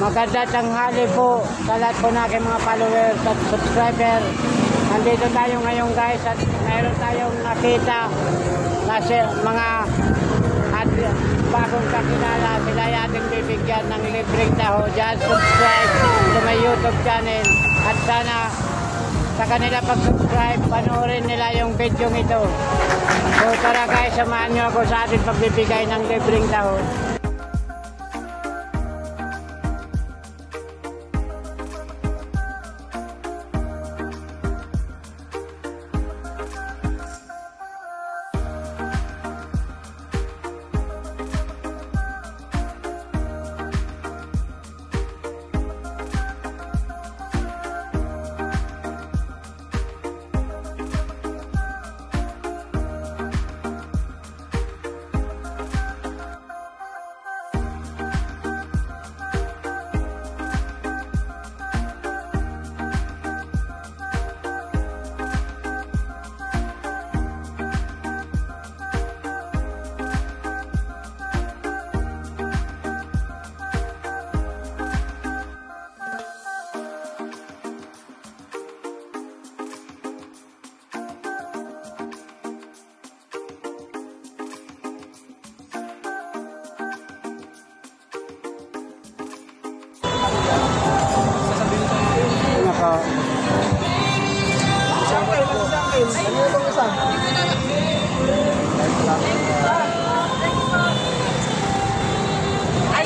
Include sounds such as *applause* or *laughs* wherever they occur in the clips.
Maganda tanghali po sa lahat po na aking mga followers at subscriber. Nandito tayo ngayon guys at mayroon tayong nakita kasi mga at bagong kakilala sila ay ating bibigyan ng libreng taho. Just subscribe to my YouTube channel at sana sa kanila pag-subscribe, panoorin nila yung video ito. So tara guys, samahan nyo ako sa ating pagbibigay ng libreng taho.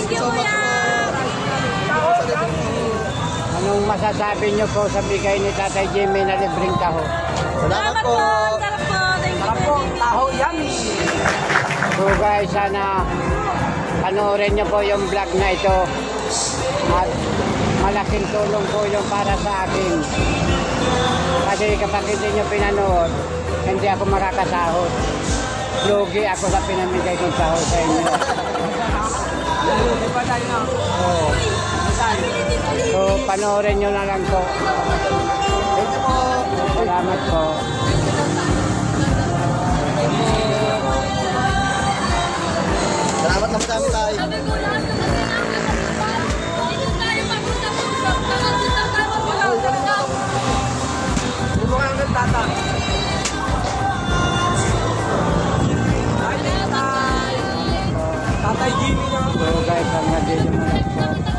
Thank you, kuya! Anong masasabi nyo po sa bigay ni Tatay Jimmy na libreng taho? Salamat po! Sarap po! You, Ako, taho yummy. So guys, sana panoorin nyo po yung vlog na ito. At malaking tulong po yung para sa akin. Kasi kapag hindi nyo pinanood, hindi ako makakasahod. Lugi ako sa pinamigay kong sahod sa inyo. *laughs* Hindi pa tayo na. Oo. So, panoorin nyo na lang po. Thank po. Salamat po. Salamat na po tayo. IG nila. So guys, ang nga dito na lang.